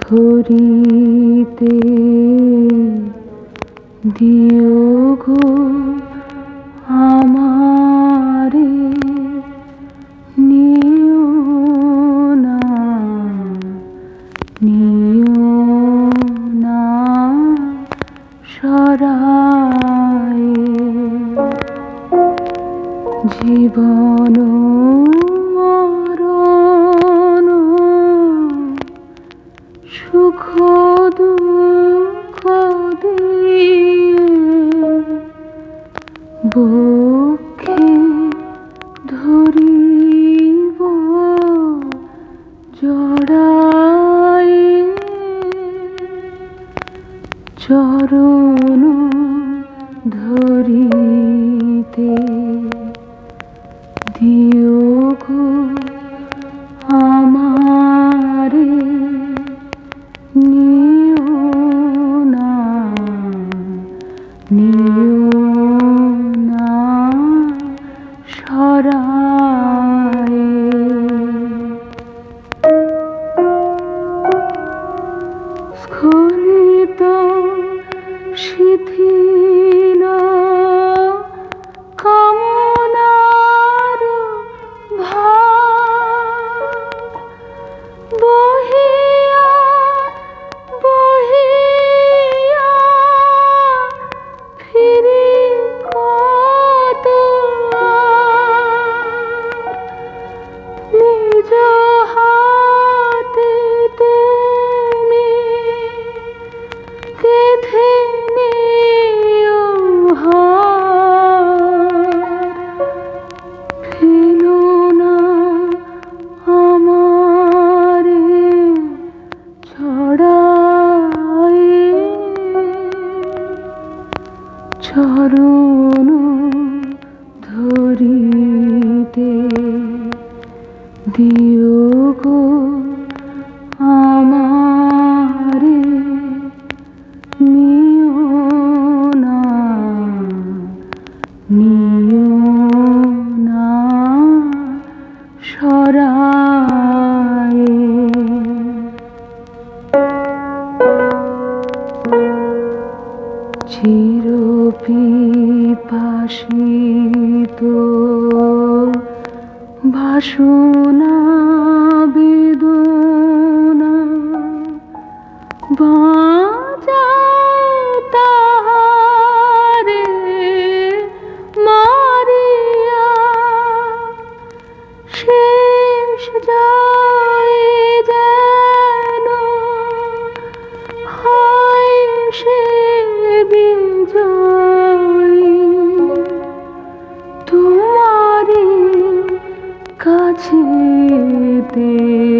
ধরিতে দিও গো আমারে নিও না নিও না সরায়। জীবন দুঃখ দিয়ে বক্ষে ধরিব জড়াই চরণ ধরিতে সরায় চির পিপাসিত বাসনা শীতে